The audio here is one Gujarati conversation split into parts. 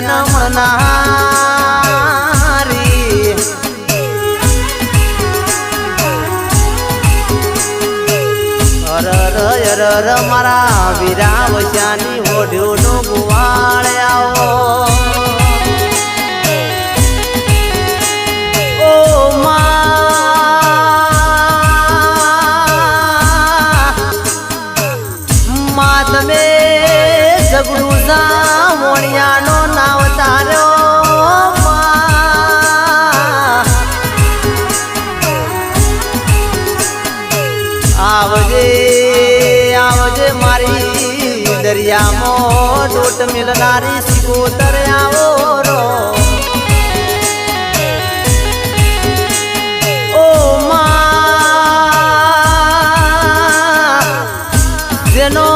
ધ્યાન મનારી. અરર અરર મારા વિરાવશાની ઓઢ્યું મોણિયા भेट मिळणारी शिकोतऱ्यावर ओ मा जेनो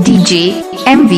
DJ MV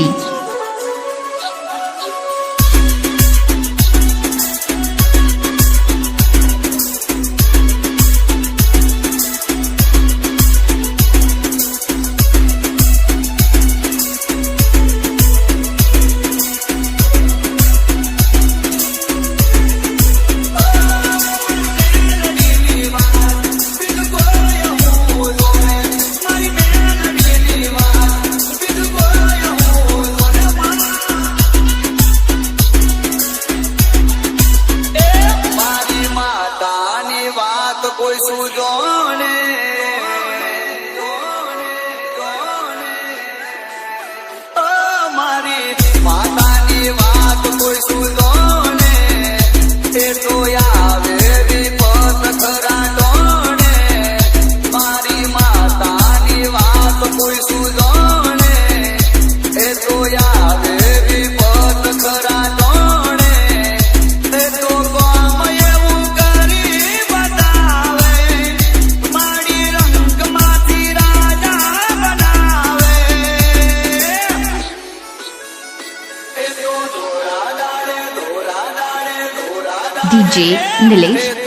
سودانه મારી માતાની વાત કોઈ સુધો ને એ તો DJ Nilesh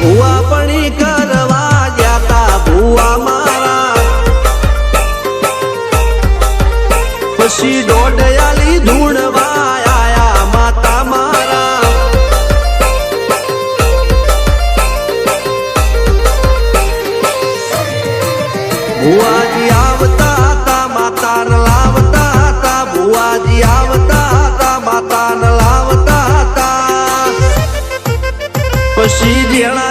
ભુવા પણી કરવા ગયા ભુવા મારા. પછી દોડયાલી ધૂણવા આયા માતા મારા. ભુવાજી આવતા હતા લાવતા હતા. ભુવાજી આવતા હતા લાવતા પછી જેણા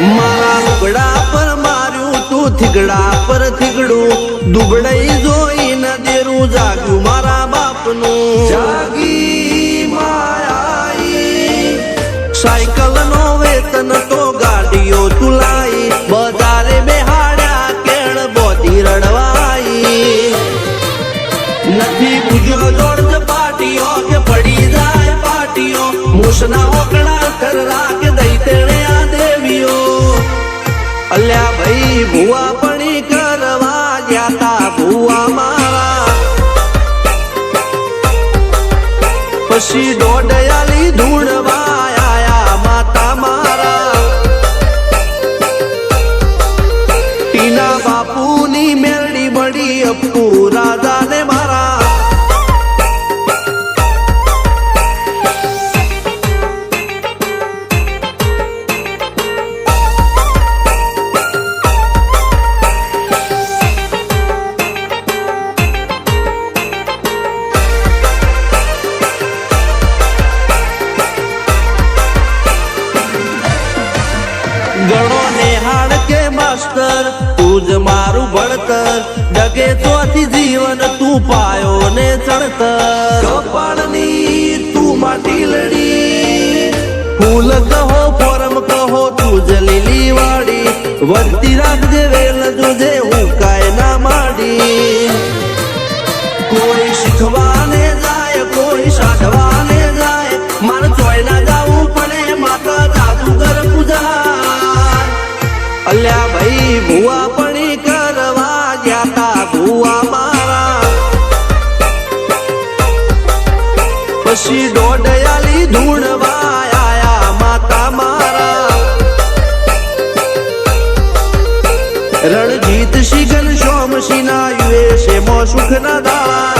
મારા લુગડા પર માર્યું તું થીગડા પર થીગડું. દુબડાઈ જોઈ ન દેરું જાગ્યું મારા બાપનું. જાગી માયાઈ. સાયકલ નો વેતન તો ગાડીઓ તુલાઈ બજારે બેહાડ્યા કેળ બોધી રડવાઈ. નથી પૂજ્યો જોડ પાટીઓ કે પડી જાય પાટીઓ. મૂસના ઓકડા કર કે ભુવા કરવા ગયા તા ભુવા મારા. પછી દોડયાલી ધૂણવા ગણો નિહાળ કે માસ્ટર તું જ મારું ભણતર ડગે તોથી જીવન તું પાયો ને ચણતર. કપાળની તું માટી લડી ફૂલ કહો ફોરમ કહો તું જ લીલી વાડી વધતી રાખજે વેલ જોજે પછી દોડયાલી ધૂણવા આયા માતા મારા. રણજીત સિંહ સોમ સિના યુએ છે મો સુખ ના દાળા.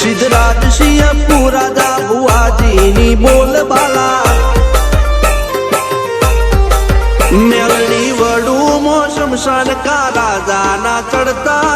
સિદ્ધરાજ સિંહ પુરાદા ભુવાજીની બોલ બાલા. મેલની વડું મોસમ સનકા રાજાના ચડતા